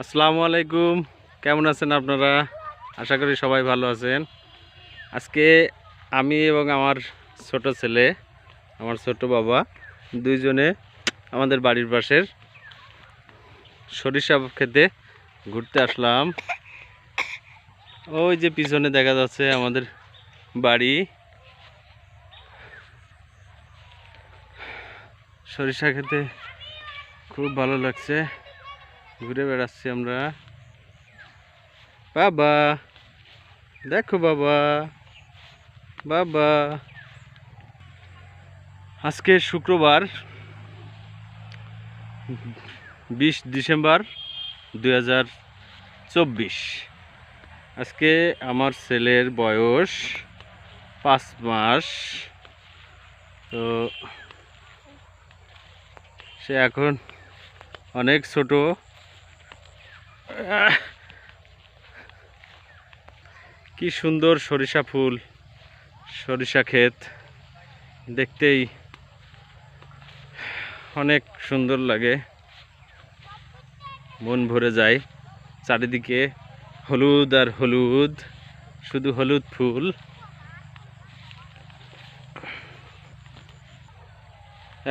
আসসালামু আলাইকুম। কেমন আছেন আপনারা? আশা করি সবাই ভালো আছেন। আজকে আমি এবং আমার ছোট ছেলে, আমার ছোট বাবা দুইজনে আমাদের বাড়ির পাশের সরিষা খেতে ঘুরতে আসলাম। ওই যে পিছনে দেখা যাচ্ছে আমাদের বাড়ি। সরিষা খেতে খুব ভালো লাগছে। ঘুরে বেড়াচ্ছি আমরা। বাবা, দেখো বাবা বাবা। আজকে শুক্রবার, বিশ ডিসেম্বর দুই হাজার চব্বিশ। আজকে আমার ছেলের বয়স পাঁচ মাস। তো সে এখন অনেক ছোট! কি সুন্দর সরিষা ফুল, সরিষা ক্ষেত। দেখতেই অনেক সুন্দর লাগে। মন ভরে যায়। চারিদিকে হলুদ আর হলুদ, শুধু হলুদ ফুল।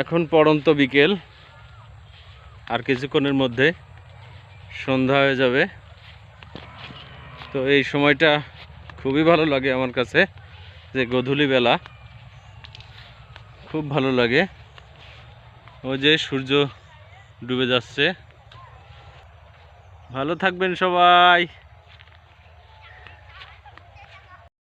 এখন পড়ন্ত বিকেল, আর কিছুক্ষণের মধ্যে সন্ধ্যা হয়ে যাবে। তো এই সময়টা খুবই ভালো লাগে আমার কাছে, যে গধূলি বেলা। খুব ভালো লাগে। ও যে সূর্য ডুবে যাচ্ছে। ভালো থাকবেন সবাই।